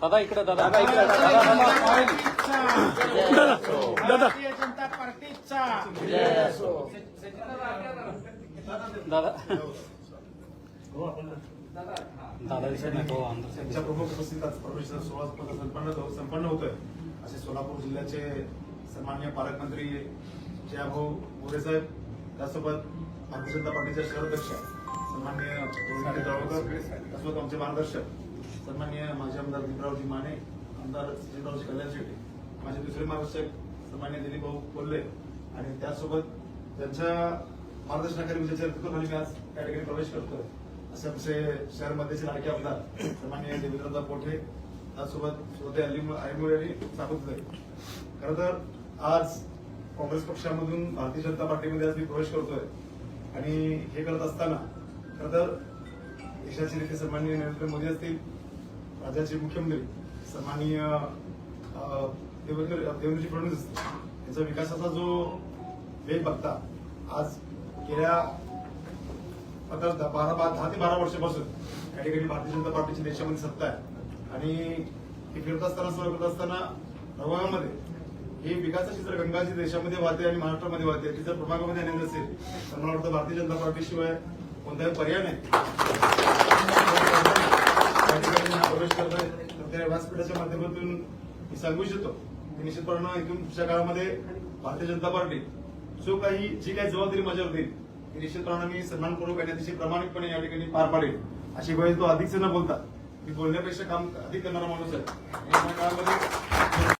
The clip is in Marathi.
दादा. इकडे दादा. इकडे दादा. जनता पार्टीचा. दादा. दादा विषय नाही तो आमदार त्यांच्या प्रमुख उपस्थित आज प्रवेश सोहळा संपन्न संपन्न होतोय. असे सोलापूर जिल्ह्याचे सन्मान्य पालकमंत्री जयाभाऊ मोरे साहेब त्यासोबत भारतीय जनता पार्टीचे शहराध्यक्ष रोहिणी जवळकर त्यासोबत आमचे मार्गदर्शक. सन्मान्य माजी आमदार दीपरावजी माने आमदार श्रीरावजी कल्याण शेट्टी माझे दुसरे मार्गदर्शक सन्मान्य दिलीप भाऊ कोल्हे आणि त्यासोबत त्यांच्या मार्गदर्शनाखाली विजय नेतृत्वाखाली मी आज त्या ठिकाणी प्रवेश करतोय. असे आमचे शहरमध्येचे लाडके आमदार सन्मान्य देवेंद्रदा पोठे त्यासोबत श्रोते अलिमुळे आयमुळे आणि साकुत खरं तर आज काँग्रेस पक्षामधून भारतीय जनता पार्टीमध्ये आज मी प्रवेश करतोय. आणि हे करत असताना खरं तर देशाचे नेते सन्माननीय नरेंद्र मोदी असतील राज्याचे मुख्यमंत्री सन्माननीय देवेंद्र देवेंद्रजी फडणवीस असतील. यांचा विकासाचा जो वेग बघता आज गेल्या पंधरा बारा दहा ते बारा वर्षापासून या ठिकाणी भारतीय जनता पार्टीची देशामध्ये सत्ता आहे. आणि हे फिरत असताना सर्व करत असताना प्रभागामध्ये हे विकासाची जर गंगाची देशामध्ये वाहते आणि महाराष्ट्रामध्ये वाहते ती जर प्रभागामध्ये आणली असेल तर मला वाटतं भारतीय जनता पार्टीशिवाय कोणताही पर्याय नाही ठिकाणी प्रवेश करतोय. तर त्या व्यासपीठाच्या माध्यमातून मी सांगू इच्छितो. की निश्चितपणे इथून काळामध्ये भारतीय जनता पार्टी जो काही जी काही जबाबदारी माझ्यावर देईल ती निश्चितपणे मी सन्मानपूर्वक आणि अतिशय प्रामाणिकपणे या ठिकाणी पार पाडेल. अशी वेळ तो अधिकच न बोलता मी बोलण्यापेक्षा काम अधिक करणारा माणूस आहे. काळामध्ये